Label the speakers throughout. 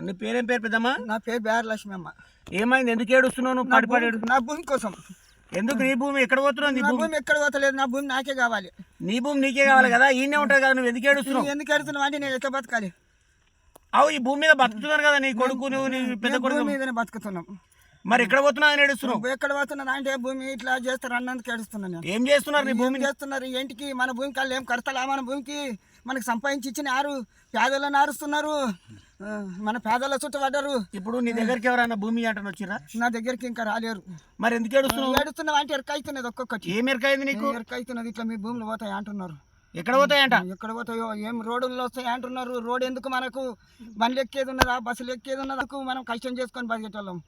Speaker 1: నీ పేరేం పేరు పెద్దమ్మా?
Speaker 2: నా పేరు బేర లక్ష్మి అమ్మ.
Speaker 1: ఏమైంది? ఎందుకు ఏడుస్తున్నావు నువ్వు?
Speaker 2: నా
Speaker 1: పడి పడి
Speaker 2: భూమి-
Speaker 1: ఏడు-
Speaker 2: నా భూమి కోసం.
Speaker 1: ఎందుకు నీ భూమి ఎక్కడ పోతున్నావు? నీ భూమి
Speaker 2: భూమి ఎక్కడ పోతలేదు? నా భూమి నాకే కావాలి.
Speaker 1: నీ భూమి నీకే కావాలి కదా? ఈయనే ఉంటుంది కదా నువ్వు? ఎందుకు ఏడుస్తున్నావు?
Speaker 2: ఎందుకు ఎడుతున్నావు అంటే నేను ఎట్లా బతకాలి?
Speaker 1: అవు ఈ భూమి మీద బతుకుతున్నారు కదా నీ కొడుకు నువ్వు నీ పెద్ద కొడుకు.
Speaker 2: భూమి మీదనే బతుకుతున్నాం.
Speaker 1: మరి ఎక్కడ పోతున్నావు అని ఏడుస్తున్నావు?
Speaker 2: ఎక్కడ పోతున్నా అంటే భూమి ఇట్లా చేస్తారు అన్నందుకు ఏడుస్తున్నాను నేను.
Speaker 1: ఏం చేస్తున్నారు నీ
Speaker 2: ఏం
Speaker 1: భూమిని?
Speaker 2: చేస్తున్నారు? ఏంటికి? మన భూమికి వాళ్ళు ఏం కడతలా? మన భూమికి మనకి సంపాదించి ఇచ్చిన ఆరు పేదలను ఆరుస్తున్నారు. మన పేదల చుట్టూ పడ్డారు.
Speaker 1: ఇప్పుడు నీ దగ్గరికి ఎవరైనా భూమి అంటని వచ్చిరా
Speaker 2: నా దగ్గరికి ఇంకా రాలేరు.
Speaker 1: మరి ఎందుకు ఏడుస్తున్నావు?
Speaker 2: ఏడుస్తున్నావు అంటే ఎరక అవుతున్నది ఒక్కొక్కటి.
Speaker 1: ఏం ఎరకైంది నీకు?
Speaker 2: ఎరక అవుతున్నది ఇట్లా మీ భూములు పోతాయి అంటున్నారు.
Speaker 1: ఎక్కడ పోతాయంట
Speaker 2: ఎక్కడ పోతాయో ఏం రోడ్లు వస్తాయి అంటున్నారు. రోడ్ ఎందుకు మనకు? బండ్లు ఎక్కేది ఉన్నదా? బస్సులు ఎక్కేది ఉన్నదా? మనం కష్టం చేసుకొని బతికేటోళ్ళం?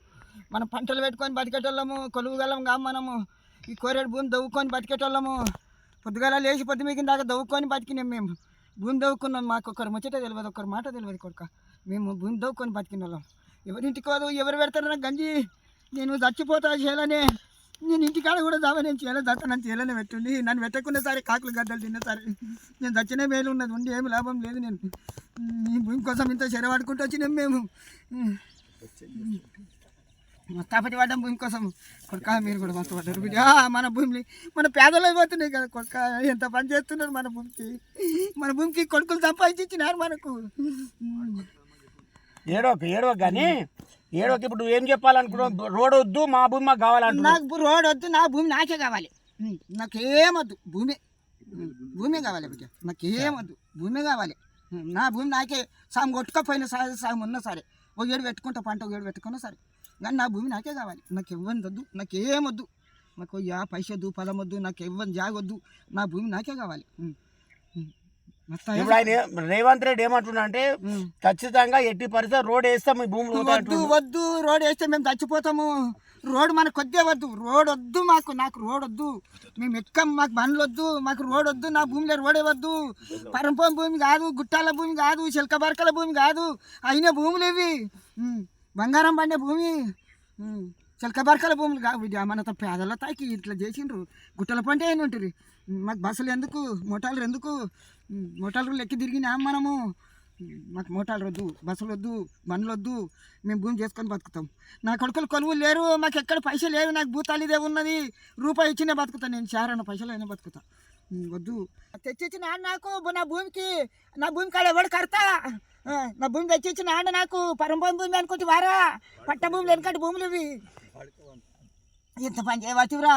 Speaker 2: మనం పంటలు పెట్టుకొని బతికేటోళ్ళము? కొలువుగలం కా మనము? ఈ కోరేడు భూమి దవ్వుకొని బతికేటోళ్ళము? పొద్దుగాల లేచి పొద్దు మిగిన దాకా దవ్వుకొని బతికినాం మేము. భూమి దవ్వుకున్నాం. మాకు ఒకరు ముచ్చట తెలియదు ఒకరు మాట తెలియదు కొడుక. మేము భూమి దవ్వుకొని బతికిన వాళ్ళం ఎవరింటికి కాదు ఎవరు పెడతారన్నా గంజి నేను చచ్చిపోతా చేయాలనే నేను ఇంటికాడ కూడా దావా నేను చేయలేదు దాకా నన్ను చేయలేనే పెట్టుండి. నన్ను పెట్టకుండా సరే కాకులు గద్దలు తిన్న సరే నేను చచ్చిన మేలు ఉన్నది ఉండి ఏమి లాభం లేదు నేను. ఈ భూమి కోసం ఇంత చెరవాడుకుంటూ వచ్చినాం మేము. మస్తాపటి పడ్డాం భూమి కోసం కొడుక మీరు కూడా మస్తు పడ్డారు మన భూమిని మన పేదలు అయిపోతున్నాయి కదా కొడుక. ఎంత పని చేస్తున్నారు మన భూమికి? మన భూమికి కొడుకులు సంపాదించి మనకు.
Speaker 1: ఏడోక ఏడోక కానీ ఏడోక ఇప్పుడు నువ్వు ఏం చెప్పాలనుకున్నావు రోడ్ వద్దు మా భూమి మాకు కావాలంటున్నావు.
Speaker 2: నాకు రోడ్ వద్దు నా భూమి నాకే కావాలి. ఉం, నాకు ఏమొద్దు భూమి. భూమి కావాలి బిడ్డ. నాకు ఏమొద్దు భూమి కావాలి. నా భూమి నాకే సాగు కొట్టుకపోయినా సరే సాగు ఉన్నా సరే. ఒక ఏడు పెట్టుకుంటా పంట ఒక ఏడు పెట్టుకున్నా సరే. కానీ నా భూమి నాకే కావాలి. నాకు ఇవ్వని వద్దు నాకు ఏమొద్దు నాకు యా పైసద్దు వద్దు నాకు ఇవ్వని జాగొద్దు. నా భూమి నాకే కావాలి.
Speaker 1: ఇప్పుడు ఆయన రేవంత్ రెడ్డి ఏమంటున్నా అంటే. ఖచ్చితంగా ఎట్టి పరిస్థితి రోడ్ వేస్తాం మీ భూములు
Speaker 2: వద్దు వద్దు రోడ్ వేస్తే మేము చచ్చిపోతాము. రోడ్ మనకు వద్దే వద్దు. రోడ్ వద్దు మాకు నాకు రోడ్ వద్దు. మేము ఎక్కం మాకు బండ్లు వద్దు మాకు రోడ్ వద్దు నా భూమిలో రోడే వద్దు. పరంపం భూమి కాదు గుట్టాల భూమి కాదు చిలక బరకల భూమి కాదు. అయిన భూములు ఇవి. బంగారం పండే భూమి. చిలక బరకల భూములు కావు మన పేదల తాకి ఇట్లా చేసిండ్రు. గుట్టల పంట అయిన ఉంటుంది మాకు బస్సులు ఎందుకు మోటార్లు ఎందుకు ఉమ్, మోటార్లు ఎక్కి మనము మాకు మోటార్లు వద్దు బస్సులు వద్దు బండ్లు వద్దు మేము భూమి చేసుకొని బతుకుతాం. నా కొడుకులు కొలువు లేరు మాకు ఎక్కడ పైసలు లేవు నాకు భూతాలు ఇదే ఉన్నది రూపాయి ఇచ్చినే బతుకుతాను నేను చారన్న పైసలు అయినా బతుకుతా. వద్దు. తెచ్చిచ్చిన ఆడ నాకు నా భూమికి నా భూమి కాడ ఎవడు కడతా? నా భూమి తెచ్చిచ్చిన ఆడ నాకు పరంభూమి భూమి అనుకుంటే వారా? పట్ట భూములు వెనకటి భూములు ఇవి. ఇంత పని చేయవచ్చురా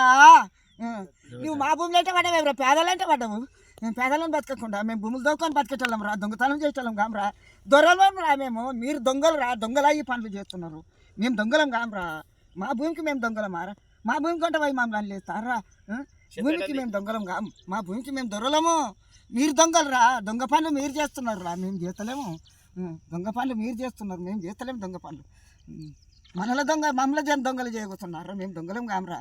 Speaker 2: నువ్వు మా భూమిలో అంటే పడ్డావు? పేదలంటే పడ్డావు? మేము పేదలను బతకకుండా మేము భూములు దొంగకొని బతికేటోళ్ళం రా దొంగతనం చేసేటోళ్ళం కామరా దొరలం రా మేము మీరు దొంగలు రా దొంగలా ఈ పనులు చేస్తున్నారు. మేము దొంగలం కామరా మా భూమికి మేము దొంగలం మారా? మా భూమి కొంట పోయి మమ్మల్ని లేస్తారా? భూమికి మేము దొంగలం కాం. మా భూమికి మేము దొరలము. మీరు దొంగలు రా. దొంగ పనులు మీరు చేస్తున్నారు రా. మేము చేస్తలేము. దొంగ పనులు మీరు చేస్తున్నారు. మేము చేస్తలేము దొంగ పనులు. మనల దొంగ మమ్మల్ని జన దొంగలు చేయబోతున్నారు? మేము దొంగలం కామరా.